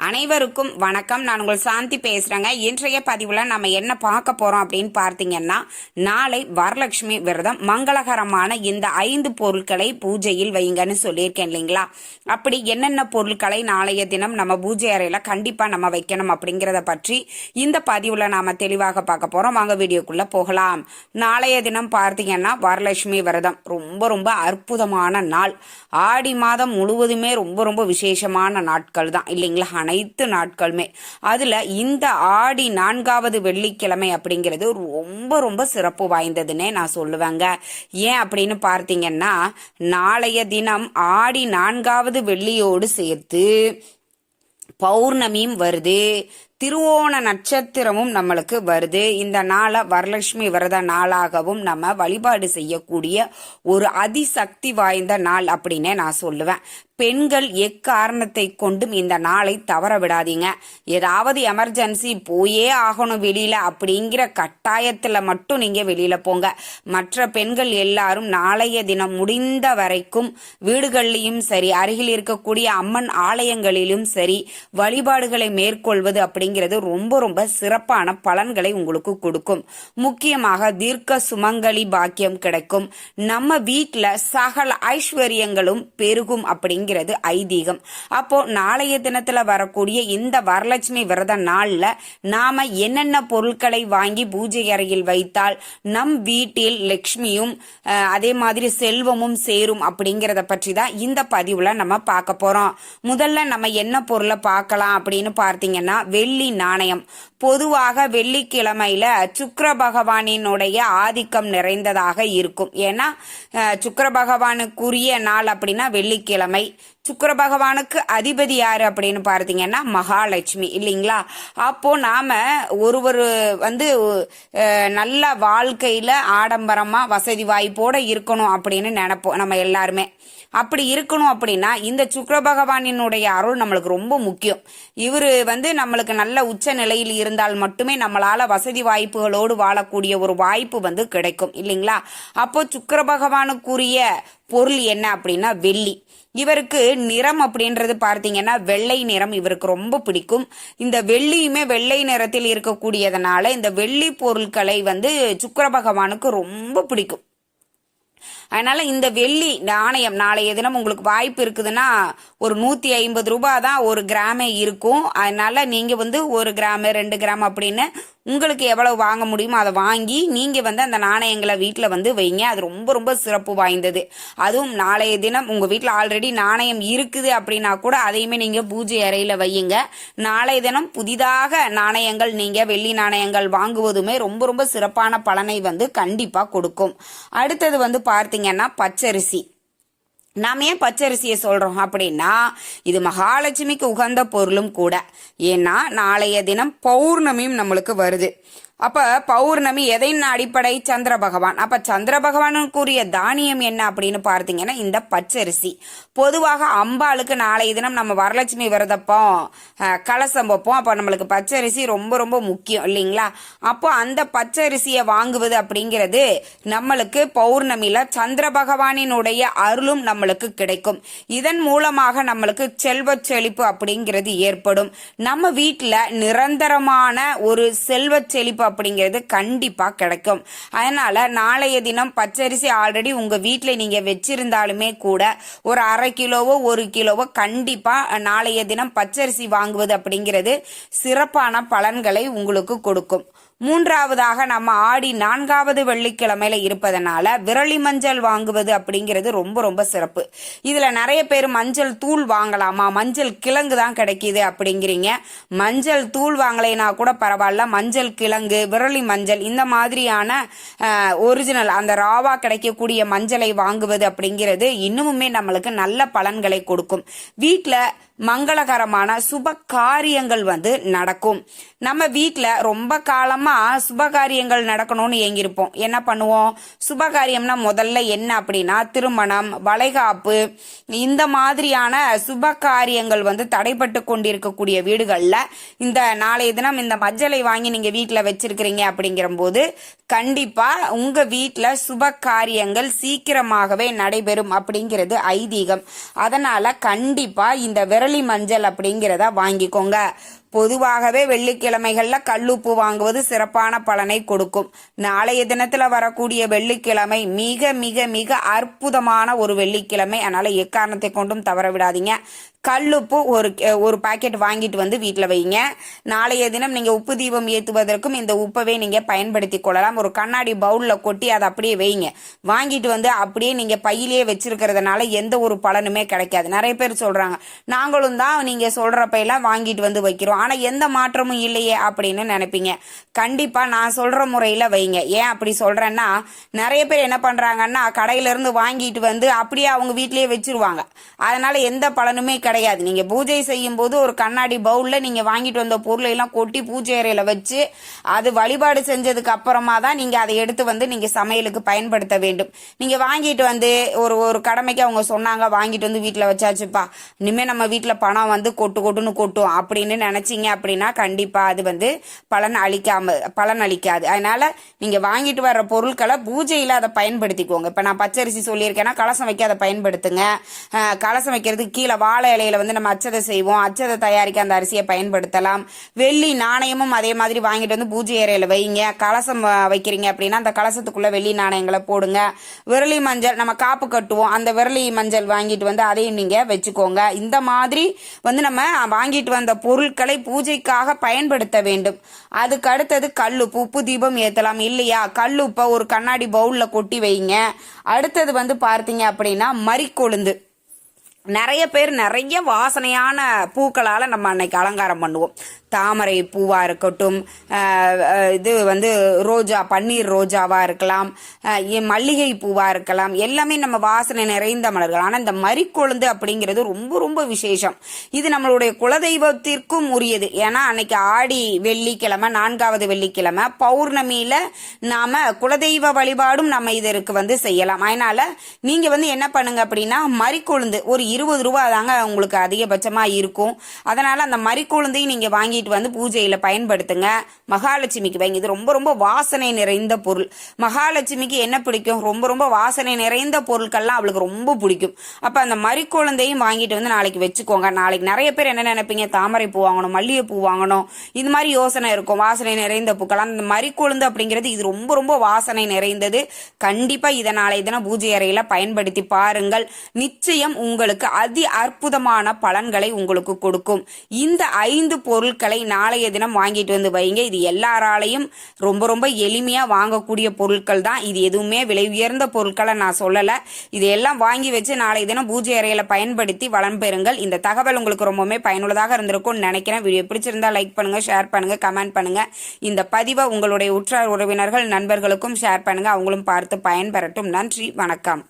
அனைவருக்கும் வணக்கம். நான் உங்கள் சாந்தி பேசுகிறேங்க இன்றைய பதிவில் நம்ம என்ன பார்க்க போகிறோம் அப்படின்னு பார்த்தீங்கன்னா நாளை வரலட்சுமி விரதம் மங்களகரமான இந்த ஐந்து பொருட்களை பூஜையில் வைங்கன்னு சொல்லியிருக்கேன் இல்லைங்களா? அப்படி என்னென்ன பொருட்களை நாளைய தினம் நம்ம பூஜை அறையில் கண்டிப்பாக நம்ம வைக்கணும் அப்படிங்கிறத பற்றி இந்த பதிவில் நாம் தெளிவாக பார்க்க போகிறோம் வாங்க வீடியோக்குள்ளே போகலாம். நாளைய தினம் பார்த்தீங்கன்னா வரலட்சுமி விரதம் ரொம்ப ரொம்ப அற்புதமான நாள். ஆடி மாதம் முழுவதுமே ரொம்ப ரொம்ப விசேஷமான நாட்கள் தான் இல்லைங்களா? அனைத்து நாட்களுமே. அதுல இந்த ஆடி நான்காவது வெள்ளிக்கிழமை அப்படிங்கிறது ரொம்ப ரொம்ப சிறப்பு வாய்ந்ததுன்னே நான் சொல்லுவேங்க. ஏன் அப்படின்னு பார்த்தீங்கன்னா நாளைய தினம் ஆடி நான்காவது வெள்ளியோடு சேர்த்து பௌர்ணமியும் வருது. திருவோண நட்சத்திரமும் நம்மளுக்கு வருது. இந்த நாளை வரலட்சுமி விரத நாளாகவும் நம்ம வழிபாடு செய்யக்கூடிய ஒரு அதிசக்தி வாய்ந்த நாள் அப்படின்னே நான் சொல்லுவேன். பெண்கள் எக்காரணத்தை கொண்டும் இந்த நாளை தவற விடாதீங்க. ஏதாவது எமர்ஜென்சி போயே ஆகணும் வெளியில அப்படிங்கிற கட்டாயத்துல மட்டும் நீங்க வெளியில போங்க. மற்ற பெண்கள் எல்லாரும் நாளைய தினம் முடிந்த வரைக்கும் வீடுகள்லையும் சரி அருகில் இருக்கக்கூடிய அம்மன் ஆலயங்களிலும் சரி வழிபாடுகளை மேற்கொள்வது அப்படிங்கிறது ரொம்ப ரொம்ப சிறப்பான பலன்களை உங்களுக்கு கொடுக்கும். முக்கியமாக தீர்க்க சுமங்கலி பாக்கியம் கிடைக்கும். நம்ம வீட்டில் சகல ஐஸ்வர்யங்களும் பெருகும் அப்படிங்கிறது ஐதீகம். அப்போ நாளைய தினத்துல வரக்கூடிய இந்த வரலட்சுமி விரத நாளில் நாம என்னென்ன பொருட்களை வாங்கி பூஜை அறையில் வைத்தால் நம் வீட்டில் லக்ஷ்மியும் அதே மாதிரி செல்வமும் சேரும் அப்படிங்கிறத பற்றி தான் இந்த பதிவுல நம்ம பார்க்க போறோம். முதல்ல நம்ம என்ன பொருளை பார்க்கலாம் அப்படின்னு பார்த்தீங்கன்னா வெள்ளி நாணயம். பொதுவாக வெள்ளிக்கிழமையில சுக்கர பகவானினுடைய ஆதிக்கம் நிறைந்ததாக இருக்கும். ஏன்னா சுக்கர பகவானுக்குரிய நாள் அப்படின்னா வெள்ளிக்கிழமை. சுக்கர பகவானுக்கு அதிபதி யார் அப்படின்னு பார்த்தீங்கன்னா மகாலட்சுமி. இல்லைங்களா? அப்போ நாம ஒருவர் வந்து நல்ல வாழ்க்கையில ஆடம்பரமா வசதி வாய்ப்போட இருக்கணும் அப்படின்னு நினைப்போம் நம்ம எல்லாருமே. அப்படி இருக்கணும் அப்படின்னா இந்த சுக்கர பகவானினுடைய அருள் நம்மளுக்கு ரொம்ப முக்கியம். இவர் வந்து நம்மளுக்கு நல்ல உச்ச நிலையில் இருந்தால் மட்டுமே நம்மளால வசதி வாய்ப்புகளோடு வாழக்கூடிய ஒரு வாய்ப்பு வந்து கிடைக்கும் இல்லைங்களா? அப்போ சுக்கர பகவானுக்குரிய பொருள் என்ன அப்படின்னா வெள்ளி. இவருக்கு நிறம் அப்படின்றது பார்த்தீங்கன்னா வெள்ளை நிறம் இவருக்கு ரொம்ப பிடிக்கும். இந்த வெள்ளியுமே வெள்ளை நிறத்தில் இருக்கக்கூடியதனால இந்த வெள்ளி பொருட்களை வந்து சுக்கர பகவானுக்கு ரொம்ப பிடிக்கும். அதனால இந்த வெள்ளி நாணயம் நாளைய தினம் உங்களுக்கு வாய்ப்பு இருக்குதுன்னா ஒரு நூத்தி ஐம்பது ரூபாய் தான் ஒரு கிராமே இருக்கும். அதனால நீங்க வந்து ஒரு கிராம் ரெண்டு கிராம் அப்படின்னு உங்களுக்கு எவ்வளவு வாங்க முடியுமோ அதை வாங்கி நீங்க வந்து அந்த நாணயங்களை வீட்டில் வந்து வைங்க. அது ரொம்ப ரொம்ப சிறப்பு வாய்ந்தது. அதுவும் நாளைய தினம் உங்க வீட்டில் ஆல்ரெடி நாணயம் இருக்குது அப்படின்னா கூட அதையுமே நீங்க பூஜை அறையில வையுங்க. நாளைய தினம் புதிதாக நாணயங்கள் நீங்க வெள்ளி நாணயங்கள் வாங்குவதுமே ரொம்ப ரொம்ப சிறப்பான பலனை வந்து கண்டிப்பா கொடுக்கும். அடுத்தது வந்து பார்த்து பார்த்தீங்கன்னா பச்சரிசி. நாம் ஏன் பச்சரிசியை சொல்றோம் அப்படின்னா இது மகாலட்சுமிக்கு உகந்த பொருளும் கூட. ஏன்னா நாளைய தினம் பௌர்ணமியும் நம்மளுக்கு வருது. அப்ப பௌர்ணமி எதையின் அடிப்படை? சந்திர பகவான். அப்ப சந்திர பகவானுக்குரிய தானியம் என்ன அப்படின்னு பார்த்தீங்கன்னா இந்த பச்சரிசி. பொதுவாக அம்பாளுக்கு நாளைய தினம் நம்ம வரலட்சுமி விரதப்போ கலசம் வைப்போம். அப்போ நம்மளுக்கு பச்சரிசி ரொம்ப ரொம்ப முக்கியம் இல்லைங்களா? அப்போ அந்த பச்சரிசியை வாங்குவது அப்படிங்கிறது நம்மளுக்கு பௌர்ணமியில சந்திர பகவானினுடைய அருளும் நம்மளுக்கு கிடைக்கும். இதன் மூலமாக நம்மளுக்கு செல்வ செழிப்பு அப்படிங்கிறது ஏற்படும். நம்ம வீட்டில் நிரந்தரமான ஒரு செல்வ செழிப்பு அப்படிங்கிறது கண்டிப்பாக கிடைக்கும். அதனால நாளைய தினம் பச்சரிசி ஆல்ரெடி உங்கள் வீட்டில் நீங்கள் வச்சிருந்தாலுமே கூட ஒரு அரை கிலோவோ ஒரு கிலோவோ கண்டிப்பாக நாளைய தினம் பச்சரிசி வாங்குவது அப்படிங்கிறது சிறப்பான பலன்களை உங்களுக்கு கொடுக்கும். மூன்றாவதாக நம்ம ஆடி நான்காவது வெள்ளிக்கிழமையில இருப்பதனால விரலி மஞ்சள் வாங்குவது அப்படிங்கிறது ரொம்ப ரொம்ப சிறப்பு. இதுல நிறைய பேர் மஞ்சள் தூள் வாங்கலாமா? மஞ்சள் கிழங்கு தான் கிடைக்குது அப்படிங்கிறீங்க. மஞ்சள் தூள் வாங்கலைனா கூட பரவாயில்ல. மஞ்சள் கிழங்கு விரலி மஞ்சள் இந்த மாதிரியான ஒரிஜினல் அந்த ராவா கிடைக்கக்கூடிய மஞ்சளை வாங்குவது அப்படிங்கிறது இன்னுமுமே நம்மளுக்கு நல்ல பலன்களை கொடுக்கும். வீட்டில் மங்களகரமான சுப காரியங்கள் வந்து நடக்கும். நம்ம வீட்டில் ரொம்ப காலமாக சுப காரியங்கள் நடக்கணும்னு ஏங்கியிருப்போம். என்ன பண்ணுவோம்? சுப காரியம்னா முதல்ல என்ன அப்படின்னா திருமணம் வளைகாப்பு இந்த மாதிரியான சுப காரியங்கள் வந்து தடைப்பட்டு கொண்டிருக்கக்கூடிய வீடுகளில் இந்த நாளைய தினம் இந்த மஞ்சளை வாங்கி நீங்கள் வீட்டில் வச்சிருக்கிறீங்க அப்படிங்கிற போது உங்கள் வீட்டில் வீட்ல சுப காரியங்கள் சீக்கிரமாகவே நடைபெறும் அப்படிங்கிறது ஐதீகம். அதனால் கண்டிப்பாக இந்த விரலி மஞ்சள் அப்படிங்கிறத வாங்கிக்கோங்க. பொதுவாகவே வெள்ளிக்கிழமைகள்ல கல்லுப்பு வாங்குவது சிறப்பான பலனை கொடுக்கும். நாளைய தினத்துல வரக்கூடிய வெள்ளிக்கிழமை மிக மிக மிக அற்புதமான ஒரு வெள்ளிக்கிழமை. அதனால எக்காரணத்தை கொண்டும் தவற விடாதீங்க. கல்லுப்பு ஒரு ஒரு பாக்கெட் வாங்கிட்டு வந்து வீட்டில் வைங்க. நாளைய தினம் நீங்கள் உப்பு தீபம் ஏற்றுவதற்கும் இந்த உப்பவே நீங்கள் பயன்படுத்தி கொள்ளலாம். ஒரு கண்ணாடி பவுலில் கொட்டி அதை அப்படியே வைங்க. வாங்கிட்டு வந்து அப்படியே நீங்கள் பையிலேயே வச்சிருக்கிறதுனால எந்த ஒரு பலனுமே கிடைக்காது. நிறைய பேர் சொல்கிறாங்க நாங்களும் தான் நீங்கள் சொல்கிறப்பையெல்லாம் வாங்கிட்டு வந்து வைக்கிறோம். ஆனால் எந்த மாற்றமும் இல்லையே அப்படின்னு நினைப்பீங்க. கண்டிப்பாக நான் சொல்கிற முறையில் வைங்க. ஏன் அப்படி சொல்கிறேன்னா நிறைய பேர் என்ன பண்ணுறாங்கன்னா கடையிலேருந்து வாங்கிட்டு வந்து அப்படியே அவங்க வீட்டிலேயே வச்சிருவாங்க. அதனால எந்த பலனுமே கிடையாது. நீங்கள் பூஜை செய்யும் போது ஒரு கண்ணாடி பவுலில் நீங்கள் வாங்கிட்டு வந்த பொருளை எல்லாம் கொட்டி பூஜை அறையில் வச்சு அது வழிபாடு செஞ்சதுக்கு அப்புறமா தான் நீங்கள் அதை எடுத்து வந்து நீங்கள் சமையலுக்கு பயன்படுத்த வேண்டும். நீங்கள் வாங்கிட்டு வந்து ஒரு ஒரு கடமைக்கு அவங்க சொன்னாங்க வாங்கிட்டு வந்து வீட்டில் வச்சாச்சுப்பா. இனிமேல் நம்ம வீட்டில் பணம் வந்து கொட்டு கொட்டுன்னு கொட்டும் அப்படின்னு வச்சிங்க அப்படின்னா கண்டிப்பாக அது வந்து பலன் அளிக்காம பலன் அளிக்காது. அதனால நீங்கள் வாங்கிட்டு வர்ற பொருட்களை பூஜையில் அதை பயன்படுத்திக்கோங்க. இப்போ நான் பச்சரிசி சொல்லியிருக்கேன்னா கலசம் வைக்க அதை பயன்படுத்துங்க. கலசம் வைக்கிறதுக்கு கீழே வாழை இலையில வந்து நம்ம அச்சதை செய்வோம். அச்சதை தயாரிக்க அந்த அரிசியை பயன்படுத்தலாம். வெள்ளி நாணயமும் அதே மாதிரி வாங்கிட்டு வந்து பூஜை அறையில் வைங்க. கலசம் வைக்கிறீங்க அப்படின்னா அந்த கலசத்துக்குள்ளே வெள்ளி நாணயங்களை போடுங்க. விரலி மஞ்சள் நம்ம காப்பு கட்டுவோம். அந்த விரலி மஞ்சள் வாங்கிட்டு வந்து அதையும் நீங்கள் வச்சுக்கோங்க. இந்த மாதிரி வந்து நம்ம வாங்கிட்டு வந்த பொருட்களை பூஜைக்காக பயன்படுத்த வேண்டும். அதுக்கு அடுத்தது கல்லுப்பு உப்பு தீபம் ஏற்றலாம் இல்லையா? கல்லுப்பை ஒரு கண்ணாடி பவுலில் கொட்டி வைங்க. அடுத்தது வந்து பார்த்தீங்க அப்படின்னா மறிக்கொழுந்து. நிறைய பேர் நிறைய வாசனையான பூக்களால் நம்ம அன்னைக்கு அலங்காரம் பண்ணுவோம். தாமரை பூவாக இருக்கட்டும் இது வந்து ரோஜா பன்னீர் ரோஜாவாக இருக்கலாம் மல்லிகை பூவாக இருக்கலாம். எல்லாமே நம்ம வாசனை நிறைந்த மலர்கள். ஆனால் இந்த மறிக்கொழுந்து அப்படிங்கிறது ரொம்ப ரொம்ப விசேஷம். இது நம்மளுடைய குலதெய்வத்திற்கும் உரியது. ஏன்னா அன்னைக்கு ஆடி வெள்ளிக்கிழமை நான்காவது வெள்ளிக்கிழமை பௌர்ணமியில் நாம் குலதெய்வ வழிபாடும் நம்ம இதற்கு வந்து செய்யலாம். அதனால் நீங்கள் வந்து என்ன பண்ணுங்க அப்படின்னா மறிக்கொழுந்து ஒரு இருபது ரூபா தாங்க உங்களுக்கு அதிகபட்சமாக இருக்கும். அதனால் அந்த மறிக்கொழுந்தையும் வாங்கி வாங்கிட்டு வந்து பூஜையில் பயன்படுத்துங்க. மகாலட்சுமிக்கு வைங்க. இது ரொம்ப ரொம்ப வாசனை நிறைந்த பொருள். மகாலட்சுமிக்கு என்ன பிடிக்கும்? ரொம்ப ரொம்ப வாசனை நிறைந்த பொருட்கள்லாம் அவளுக்கு ரொம்ப பிடிக்கும். அப்ப அந்த மறிக்குழந்தையும் வாங்கிட்டு வந்து நாளைக்கு வச்சுக்கோங்க. நாளைக்கு நிறைய பேர் என்ன நினைப்பீங்க? தாமரை பூ வாங்கணும் மல்லிகை பூ வாங்கணும். இது மாதிரி யோசனை இருக்கும். வாசனை நிறைந்த பூக்கள் அந்த மறிக்குழுந்து அப்படிங்கிறது இது ரொம்ப ரொம்ப வாசனை நிறைந்தது. கண்டிப்பா இதை நாளை தினம் பூஜை அறையில் பயன்படுத்தி பாருங்கள். நிச்சயம் உங்களுக்கு அதி அற்புதமான பலன்களை உங்களுக்கு கொடுக்கும். இந்த ஐந்து பொருட்களை நாளைய தினம் வாங்கிட்டு வந்து வைங்க. இது எல்லாராலையும் ரொம்ப ரொம்ப எளிமையாக வாங்கக்கூடிய பொருட்கள் தான். இது எதுவுமே விலை உயர்ந்த பொருட்களை நான் சொல்லலை. இதையெல்லாம் வாங்கி வச்சு நாளைய தினம் பூஜை அறையில பயன்படுத்தி வளம் பெறுங்கள். இந்த தகவல் உங்களுக்கு ரொம்பவுமே பயனுள்ளதாக இருந்திருக்கும்னு நினைக்கிறேன். வீடியோ பிடிச்சிருந்தா லைக் பண்ணுங்கள் ஷேர் பண்ணுங்கள் கமெண்ட் பண்ணுங்கள் இந்த பதிவை உங்களுடைய உற்றார் உறவினர்கள் நண்பர்களுக்கும் ஷேர் பண்ணுங்கள் அவங்களும் பார்த்து பயன்பெறட்டும். நன்றி வணக்கம்.